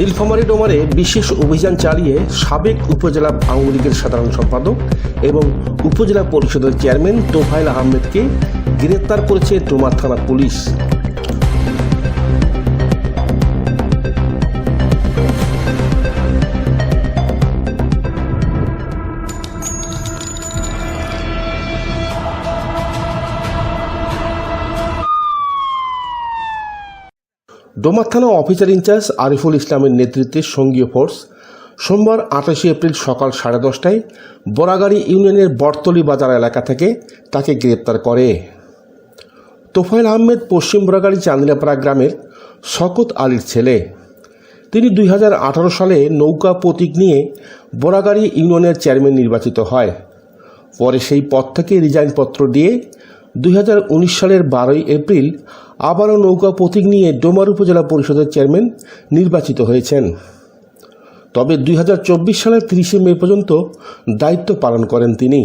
নীলফামারী ডোমারে বিশেষ অভিযান চালিয়ে সাবেক উপজেলা আওয়ামী লীগের সাধারণ সম্পাদক এবং উপজেলা পরিষদের চেয়ারম্যান তোফাইল আহমেদকে গ্রেপ্তার করেছে ডোমার থানা পুলিশ। ডোমার থানা অফিসার ইনচার্জ আরিফুল ইসলামের নেতৃত্বে সঙ্গীয় ফোর্স সোমবার আঠাশে এপ্রিল সকাল সাড়ে দশটায় বরাগাড়ি ইউনিয়নের বটতলি বাজার এলাকা থেকে তাকে গ্রেপ্তার করে। তোফায়েল আহমেদ পশ্চিম বরাগাড়ি চান্দিলাপাড়া গ্রামের শকত আলীর ছেলে। তিনি দুই হাজার আঠারো সালে নৌকা প্রতীক নিয়ে বরাগাড়ি ইউনিয়নের চেয়ারম্যান নির্বাচিত হয়। পরে সেই পদ থেকে রিজাইনপত্র দিয়ে দুই হাজার উনিশ সালের বারোই এপ্রিল আবারও নৌকা প্রতীক নিয়ে ডোমার উপজেলা পরিষদের চেয়ারম্যান নির্বাচিত হয়েছেন। তবে দুই হাজার চব্বিশ সালের তিরিশে মে পর্যন্ত দায়িত্ব পালন করেন তিনি।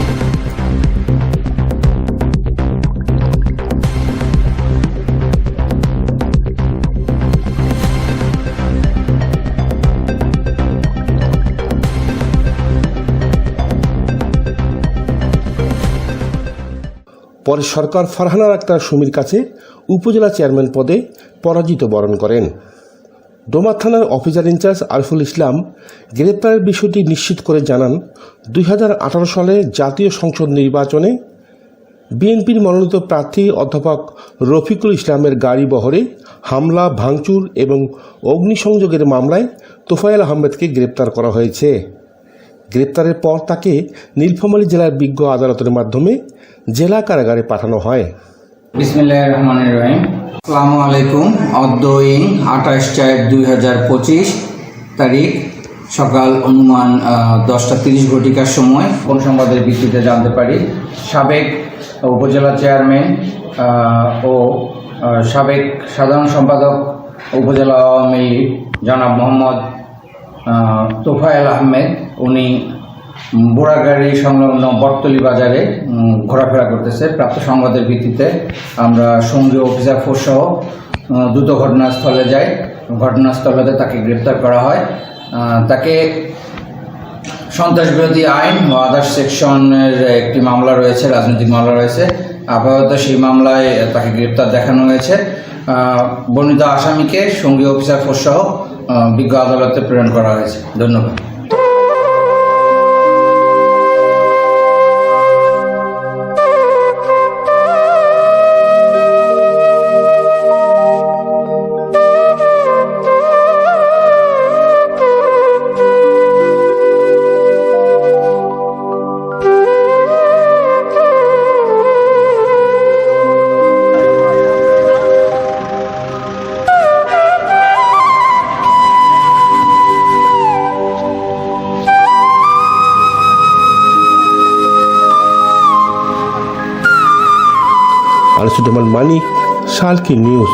পরে সরকার ফারহানা আক্তার সুমির কাছে উপজেলা চেয়ারম্যান পদে পরাজিত বরণ করেন। ডোমা থানার অফিসার ইনচার্জ আরিফুল ইসলাম গ্রেপ্তারের বিষয়টি নিশ্চিত করে জানান, দুই হাজার আঠারো সালে জাতীয় সংসদ নির্বাচনে বিএনপির মনোনীত প্রার্থী অধ্যাপক রফিকুল ইসলামের গাড়ি বহরে হামলা, ভাঙচুর এবং অগ্নিসংযোগের মামলায় তোফায়েল আহমেদকে গ্রেপ্তার করা হয়েছে। গ্রেপ্তারের পর তাকে নীলফামারী জেলার বিজ্ঞ আদালতের মাধ্যমে জেলা কারাগারে পাঠানো হয়। বিসমিল্লাহ আলাইকুম। আঠাশ চার দুই হাজার পঁচিশ তারিখ সকাল অনুমান দশটা তিরিশ ঘটিকার সময় কোন সংবাদের ভিত্তিতে জানতে পারি। সাবেক উপজেলা চেয়ারম্যান ও সাবেক সাধারণ সম্পাদক উপজেলা আওয়ামী লীগ জনাব মোহাম্মদ তোফায়েল আহমেদ উনি বোড়াগাড়ি সংলগ্ন বটতলি বাজারে ঘোরাফেরা করতেছে। প্রাপ্ত সংবাদের ভিত্তিতে আমরা সঙ্গীয় অফিসার ফোর্স সহ দ্রুত ঘটনাস্থলে যাই। ঘটনাস্থলেতে তাকে গ্রেপ্তার করা হয়। তাকে সন্ত্রাস বিরোধী আইন ও আদার্স সেকশনের একটি মামলা রয়েছে, রাজনৈতিক মামলা রয়েছে। আপাতত সেই মামলায় তাকে গ্রেপ্তার দেখানো হয়েছে। বর্ণিত আসামিকে সঙ্গী অফিসার ফোর্স সহ বিজ্ঞ আদালতে প্রেরণ করা হয়েছে। ধন্যবাদ। আনিসুজ্জামান মানিক শালকি নিউজ।